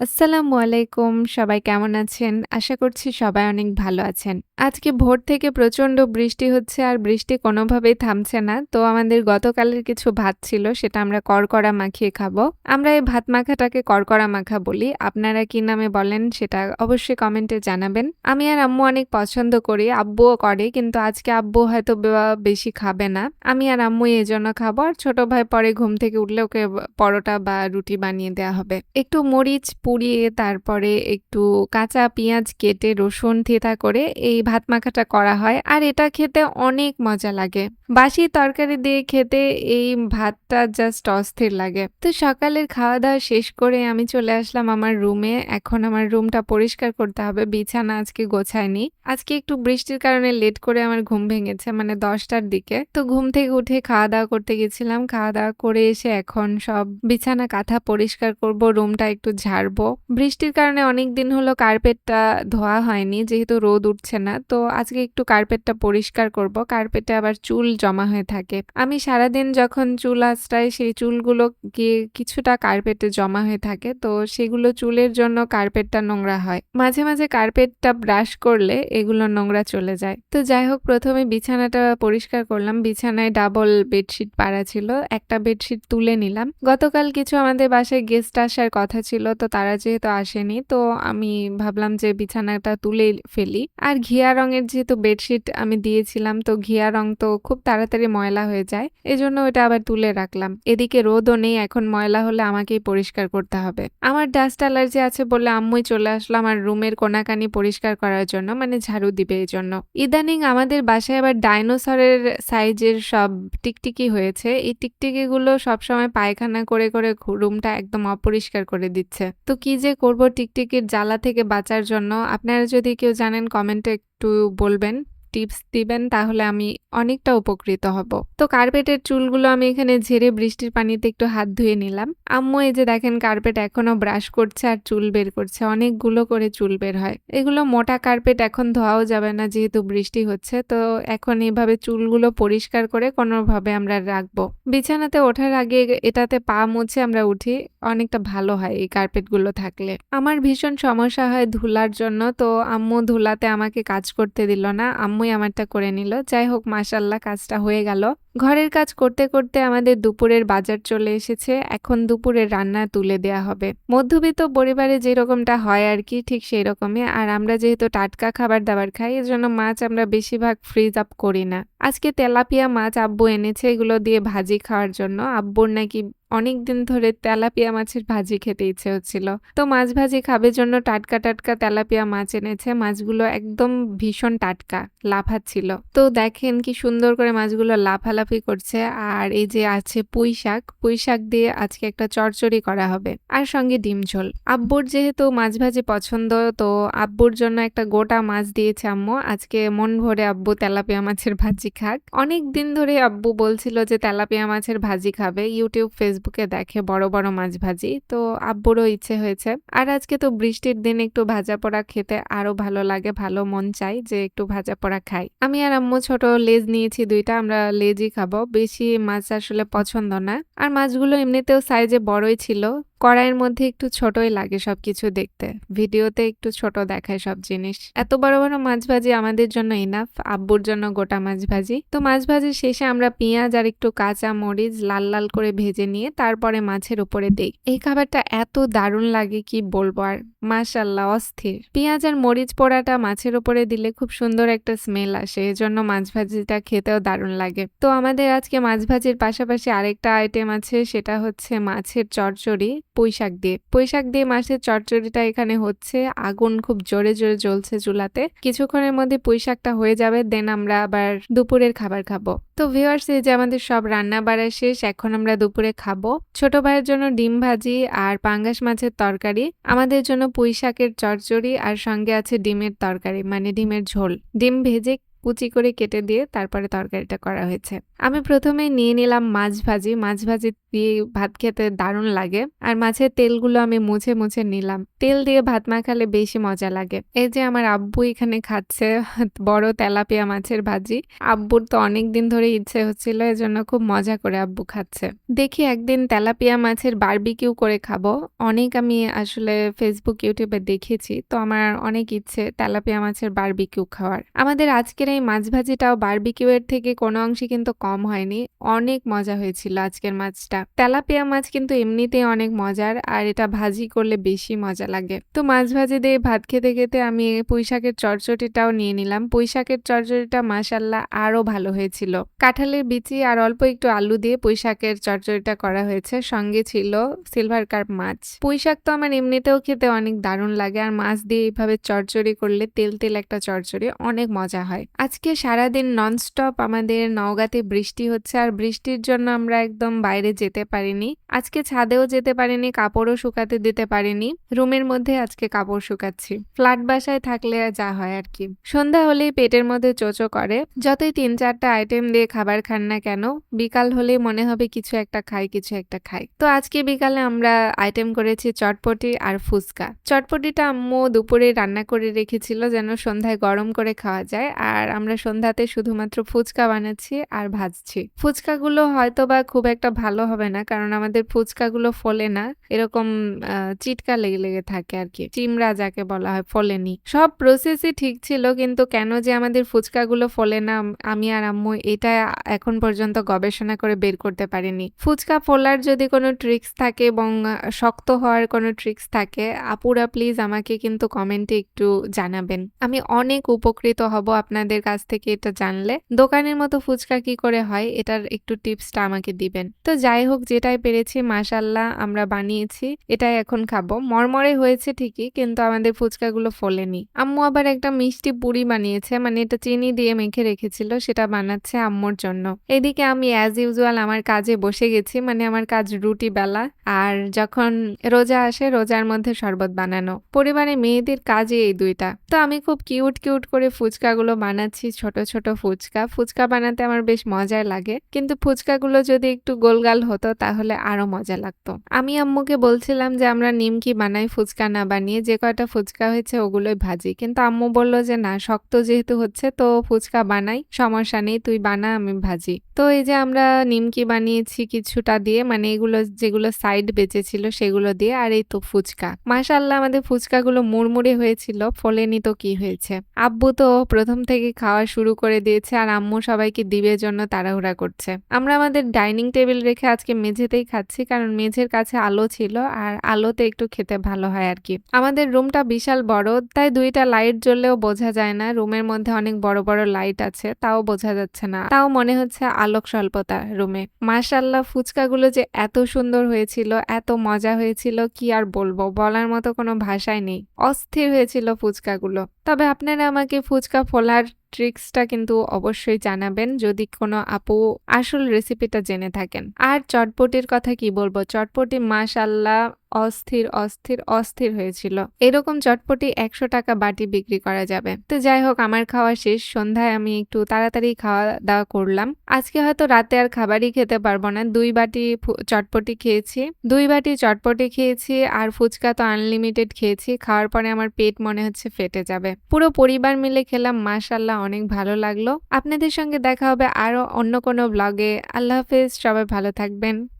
আসসালামু আলাইকুম। সবাই কেমন আছেন? আশা করছি সবাই অনেক ভালো আছেন। আজকে ভোর থেকে প্রচণ্ড বৃষ্টি হচ্ছে আর বৃষ্টি কোনোভাবেই থামছে না। তো আমাদের গতকালের কিছু ভাত ছিল, সেটা আমরা কড়কড়া মাখিয়ে খাব। আমরা এই ভাত মাখাটাকে কড়কড়া মাখা বলি। আপনারা কি নামে বলেন সেটা অবশ্যই কমেন্টে জানাবেন। আমি আর আম্মু অনেক পছন্দ করি। আব্বুও করে, কিন্তু আজকে আব্বু হয়তো বেশি খাবে না। আমি আর আম্মু এই জন্য খাব। আর ছোট ভাই পরে ঘুম থেকে উঠলে ওকে পরোটা বা রুটি বানিয়ে দেওয়া হবে। একটু মরিচ পুড়িয়ে তারপরে একটু কাঁচা পেঁয়াজ কেটে রসুন থেঁতা করে এই ভাত মাখাটা করা হয় আর এটা খেতে অনেক মজা লাগে। বাসি তরকারি দিয়ে খেতে এই ভাতটা জাস্ট অস্থির লাগে। তো সকালের খাওয়া-দাওয়া শেষ করে আমি চলে আসলাম আমার রুমে। এখন আমার রুমটা পরিষ্কার করতে হবে। বিছানা আজকে গোছায়নি। আজকে একটু বৃষ্টির কারণে লেট করে আমার ঘুম ভেঙেছে মানে দশটার দিকে। তো ঘুম থেকে উঠে খাওয়া-দাওয়া করতে গেছিলাম। খাওয়া-দাওয়া করে এসে এখন সব বিছানা কাঁথা পরিষ্কার করব, রুমটা একটু ঝাড়বো। বৃষ্টির কারণে অনেক দিন হলো কার্পেটটা ধোয়া হয়নি যেহেতু রোদ উঠছে না। তো আজকে একটু কার্পেটটা পরিষ্কার করব। কার্পেটে আবার চুল জমা হয়ে থাকে। আমি সারাদিন যখন চুল আঁচড়াই সেই চুলগুলো গিয়ে কিছুটা কার্পেটে জমা হয়ে থাকে। তো সেগুলো চুলের জন্য কার্পেটটা নোংরা হয়। মাঝে, মাঝে কার্পেটটা ব্রাশ করলে এগুলো নোংরা চলে যায়। তো যাই হোক প্রথমে বিছানাটা পরিষ্কার করলাম। বিছানায় ডাবল বেডশিট পাড়া ছিল। একটা বেডশিট তুলে নিলাম। গতকাল কিছু আমাদের বাসায় গেস্ট আসার কথা ছিল তো তারা যেহেতু আসেনি তো আমি ভাবলাম যে বিছানাটা তুলে ফেলি। আর ঘিয়া রঙের যেহেতু বেডশিট আমি দিয়েছিলাম তো ঘিয়া রং তো খুব তাড়াতাড়ি ময়লা হয়ে যায়। এজন্য ওটা আবার তুলে রাখলাম। এদিকে রোদও নেই এখন ময়লা হলে আমাকেই পরিষ্কার করতে হবে। আমার ডাস্ট অ্যালার্জি আছে বলে আম্মুই চলে আসলো আমার রুমের কোনাকানি পরিষ্কার করার জন্য মানে ঝাড়ু দিবে এই জন্য। ইদানিং আমাদের বাসায় আবার ডাইনোসরের সাইজের সব টিকটিকি হয়েছে। এই টিকটিকিগুলো সবসময় পায়খানা করে, করে রুমটা একদম অপরিষ্কার করে দিচ্ছে। তো কি যে করব টিকটিকির জ্বালা থেকে বাঁচার জন্য আপনারা যদি কেউ জানেন কমেন্টে একটু বলবেন। টিপস দিবেন, তাহলে আমি অনেকটা উপকৃত হব। তো কার্পেটের চুলগুলো আমি এখানে ঝেড়ে বৃষ্টির পানিতে একটু হাত ধুয়ে নিলাম। আম্মু, এই যে দেখেন কার্পেট এখনও ব্রাশ করছে আর চুল বের করছে। অনেকগুলো করে চুল বের হয়। এগুলো মোটা কার্পেট, এখন ধোয়াও যাবে না যেহেতু বৃষ্টি হচ্ছে। তো এখন এভাবে চুলগুলো পরিষ্কার করে কোনোভাবে আমরা রাখব। বিছানাতে ওঠার আগে এটাতে পা মুছে আমরা উঠি। অনেকটা ভালো হয় এই কার্পেটগুলো থাকলে। আমার ভীষণ সমস্যা হয় ধুলার জন্য, তো আম্মু ধুলাতে আমাকে কাজ করতে দিল না। আম্মুই আমারটা করে নিল। যাই হোক মাসাল্লাহ কাজটা হয়ে গেল। ঘরের কাজ করতে, করতে আমাদের দুপুরের বাজার চলে এসেছে। এখন দুপুরের রান্না তুলে দেয়া হবে। মধ্যবিত্ত পরিবারে যেরকমটা হয় আর কি ঠিক সেই রকমই। আর আমরা যেহেতু টাটকা খাবার-দাবার খাই এজন্য মাছ আমরা বেশিরভাগ ফ্রিজ আপ করি না। আজকে তেলাপিয়া মাছ আব্বু এনেছে এগুলো দিয়ে ভাজি খাওয়ার জন্য। আব্বুর নাকি অনেক দিন ধরে তেলাপিয়া মাছের ভাজি খেতে ইচ্ছে হচ্ছিল। তো মাছ ভাজি খাবে জন্য টাটকা, টাটকা তেলাপিয়া মাছ এনেছে। মাছগুলো একদম ভীষণ টাটকা, লাফাচ্ছিল। তো দেখেন কি সুন্দর করে মাছগুলো লাফালাফি করছে। আর এই যে আছে পুঁই শাক, পুঁই শাক দিয়ে আজকে একটা চচ্চড়ি করা হবে। আর সঙ্গে ডিম ঝোল। আব্বুর যেহেতু মাছ ভাজি পছন্দ তো আব্বুর জন্য একটা গোটা মাছ দিয়েছে আম্মু। আজকে মন ভরে আব্বু তেলাপিয়া মাছের ভাজি খাক। অনেক দিন ধরে আব্বু বলছিল যে তেলাপিয়া মাছের ভাজি খাবে। ইউটিউব, ফেসবুকে দেখে বড়, বড় মাছ ভাজি। তো আব্বুরও ইচ্ছে হয়েছে। আর আজকে তো বৃষ্টির দিন একটু ভাজা পোড়া খেতে আরও ভালো লাগে। ভালো মন চাই যে একটু ভাজা পোড়া খাই। আমি আর আম্মু ছোট লেজ নিয়েছি দুইটা। আমরা লেজই খাব। বেশি মাছ আসলে পছন্দ না। আর মাছগুলো এমনিতেও সাইজে বড়ই ছিল। কড়াইয়ের মধ্যে একটু ছোটই লাগে সব কিছু দেখতে। ভিডিওতে একটু ছোট দেখায় সব জিনিস। এত বড়, বড় মাছ ভাজি আমাদের জন্য ইনাফ। আব্বুর জন্য গোটা মাছ ভাজি। তো মাছ ভাজির শেষে আমরা পেঁয়াজ আর একটু কাঁচা মরিচ লাল, লাল করে ভেজে নিয়ে তারপরে মাছের উপরে দেই। এই খাবারটা এত দারুণ লাগে কি বলব আর। মাশাল্লাহ অস্থির। পেঁয়াজ আর মরিচ পোড়াটা মাছের উপরে দিলে খুব সুন্দর একটা স্মেল আসে। এজন্য মাছ ভাজিটা খেতেও দারুণ লাগে। তো আমাদের আজকে মাছ ভাজির পাশাপাশি আরেকটা আইটেম আছে সেটা হচ্ছে মাছের পুঁইশাক দিয়ে। পুঁইশাক দিয়ে মাছের চচ্চড়িটা এখানে হচ্ছে। আগুন খুব জোরে, জোরে জ্বলছে চুলাতে। কিছুক্ষণের মধ্যে পুঁইশাকটা হয়ে যাবে দেন আমরা আবার দুপুরের খাবার খাব। তো ভিউয়ার্স এই যে আমাদের সব রান্না বাড়া শেষ। এখন আমরা দুপুরে খাব। ছোট ভাইয়ের জন্য ডিম ভাজি আর পাঙ্গাস মাছের তরকারি। আমাদের জন্য পুঁইশাকের চচ্চড়ি আর সঙ্গে আছে ডিমের তরকারি মানে ডিমের ঝোল। ডিম ভেজে কুচি করে কেটে দিয়ে তারপরে তরকারিটা করা হয়েছে। আমি প্রথমেই নিয়ে নিলাম মাছ ভাজি। মাছ ভাজি দিয়ে ভাত খেতে দারুণ লাগে। আর মাছের তেলগুলো আমি মুছে, মুছে নিলাম। তেল দিয়ে ভাত মাখালে বেশি মজা লাগে। এই যে আমার আব্বু এখানে খাচ্ছে বড় তেলাপিয়া মাছের ভাজি। আব্বুর তো অনেকদিন ধরে ইচ্ছে হচ্ছিল এজন্য খুব মজা করে আব্বু খাচ্ছে। দেখি একদিন তেলাপিয়া মাছের বারবিকিউ করে খাব। অনেক আমি আসলে ফেসবুক, ইউটিউবে দেখেছি। তো আমার অনেক ইচ্ছে তেলাপিয়া মাছের বারবিকিউ খাওয়ার। আমাদের আজকের এই মাছ ভাজিটাও বারবিকিউ এর থেকে কোনো অংশে কিন্তু কম হয়নি। অনেক মজা হয়েছিল আজকের মাছটা। তেলাপিয়া মাছ কিন্তু এমনিতেই অনেক মজার আর এটা ভাজি করলে বেশি মজা লাগে। তো মাছ ভাজি দিয়ে ভাত খেতে, খেতে আমি পুঁইশাকের চটচটিটাও নিয়ে নিলাম। পুঁইশাকের চটচটিটা মাশাআল্লাহ আরও ভালো হয়েছিল। কাঁঠালের বিচি আর অল্প একটু আলু দিয়ে পুঁইশাকের চটচটিটা করা হয়েছে। সঙ্গে ছিল সিলভার কার্প মাছ। পুঁইশাক তো আমার এমনিতেও খেতে অনেক দারুণ লাগে আর মাছ দিয়ে এইভাবে চটচড়ি করলে তেল, তেল একটা চটচড়ি অনেক মজা হয়। আজকে সারাদিন ননস্টপ আমাদের নওগাঁতে বৃষ্টি হচ্ছে আর বৃষ্টির জন্য আমরা একদম বাইরে যেতে পারিনি। আজকে ছাদেও যেতে পারিনি, কাপড়ও শুকাতে দিতে পারিনি। রুমের মধ্যে আজকে কাপড় শুকাচ্ছি। ফ্ল্যাট বাসায় থাকলে যা হয় আর কি। সন্ধ্যা হলেই পেটের মধ্যে চোচো করে। যতই তিন চারটা আইটেম দিয়ে খাবার খান না কেন, বিকাল হলেই মনে হবে কিছু একটা খাই, কিছু একটা খাই। তো আজকে বিকালে আমরা আইটেম করেছি চটপটি আর ফুচকা। চটপটিটা আম্মু দুপুরে রান্না করে রেখেছিল যেন সন্ধ্যায় গরম করে খাওয়া যায় আর আমরা সন্ধ্যাতে শুধুমাত্র ফুচকা বানাচ্ছি আর ভাজছি। ফুচকাগুলো হয়তো বা খুব একটা ভালো হবে না কারণ আমাদের ফুচকাগুলো ফোলে না। এরকম চিটকা লেগে, লেগে থাকে আর কি। চিমড়া যাকে বলা হয় ফোলেনি। সব প্রসেসই ঠিক ছিল কিন্তু কেন যে আমাদের ফুচকাগুলো ফোলে না আমি আর আম্মু এটা এখন পর্যন্ত গবেষণা করে বের করতে পারিনি। ফুচকা ফোলার যদি কোনো ট্রিক্স থাকে এবং শক্ত হওয়ার কোনো ট্রিক্স থাকে আপুরা প্লিজ আমাকে কিন্তু কমেন্টে একটু জানাবেন। আমি অনেক উপকৃত হব আপনাদের কাছ থেকে এটা জানলে। দোকানের মতো ফুচকা কি করে হয় এটার একটু টিপসটা আমাকে দিবেন। তো যাই হোক যেটাই পেরেছি মাশাআল্লাহ আমরা বানিয়েছি। এটাই এখন খাব। মরমরে হয়েছে ঠিকই কিন্তু আমাদের ফুচকাগুলো ফোলেনি। আম্মু আবার একটা মিষ্টি পুরি বানিয়েছে মানে এটা চিনি দিয়ে মেখে রেখেছিল সেটা বানাচ্ছে আম্মুর জন্য। এদিকে আমি অ্যাজ ইউজুয়াল আমার কাজে বসে গেছি মানে আমার কাজ রুটি বেলা আর যখন রোজা আসে রোজার মধ্যে শরবত বানানো। পরিবারে মেয়েদের কাজই এই দুইটা। তো আমি খুব কিউট, কিউট করে ফুচকাগুলো বানাচ্ছি ছোট, ছোট ফুচকা। ফুচকা বানাতে আমার বেশ মজাই লাগে। কিন্তু ফুচকাগুলো যদি একটু গোলগাল হতো তাহলে আরও মজা লাগতো। আমি আম্মুকে বলছিলাম যে, আমরা নিমকি বানাই, ফুচকা না বানিয়ে যে কয়টা ফুচকা হয়েছে ওগুলোই ভাজি। কিন্তু আম্মু বলল যে, না, শক্ত যেহেতু হচ্ছে, তো ফুচকা বানাই, সমস্যা নেই, তুই বানা, আমি ভাজি। তো এই যে আমরা নিমকি বানিয়েছি কিছুটা দিয়ে মানে এগুলো, যেগুলো সাইড বেঁচেছিল সেগুলো দিয়ে, আর এই তো ফুচকা। মাশাআল্লাহ, আমাদের ফুচকাগুলো মুড়মুড়ে হয়েছিল, ফোলেনি তো কি হয়েছে। আব্বু তো প্রথম থেকে খাওয়া শুরু করে দিয়েছে, আর আম্মু সবাইকে দিবে জন্য তাড়াহুড়া করছে। আমরা আমাদের ডাইনিং টেবিল রেখে আজকে মেঝেতেই খাচ্ছি কারণ মেঝের কাছে আলো ছিল আর আলোতে একটু খেতে ভালো হয় আর কি। আমাদের রুমটা বিশাল বড় তাই দুইটা লাইট জ্বললেও বোঝা যায় না রুমের মধ্যে অনেক বড় বড় লাইট আছে তাও বোঝা যাচ্ছে না। তাও মনে হচ্ছে আলোক স্বল্পতা রুমে। মাশাআল্লাহ ফুচকাগুলো যে এত সুন্দর হয়েছিল, এত মজা হয়েছিল কি আর বলব বলার মতো কোনো ভাষাই নেই। অস্থির হয়েছিল ফুচকাগুলো। তবে আপনারা আমাকে ফুচকা ফোলার ট্রিক্সটা কিন্তু অবশ্যই জানাবেন যদি কোনো আপু আসল রেসিপিটা জেনে থাকেন। আর চটপটির কথা কি বলব চটপটি মাশাআল্লাহ অস্থির, অস্থির, অস্থির হয়েছিল। এরকম চটপটি একশো টাকা বাটি বিক্রি করা যাবে। তো যাই হোক আমার খাওয়া শেষ। সন্ধ্যায় আমি একটু তাড়াতাড়ি খাওয়া দাওয়া করলাম। আজকে হয়তো রাতে আর খাবারই খেতে পারব না। দুই বাটি চটপটি খেয়েছি। দুই বাটি চটপটি খেয়েছি আর ফুচকা তো আনলিমিটেড খেয়েছি। খাওয়ার পরে আমার পেট মনে হচ্ছে ফেটে যাবে। পুরো পরিবার মিলে খেলাম মাশাআল্লাহ অনেক ভালো লাগল। আপনাদের সঙ্গে দেখা হবে আরও অন্য কোনো ব্লগে। আল্লাহ হাফেজ সবাই ভালো থাকবেন।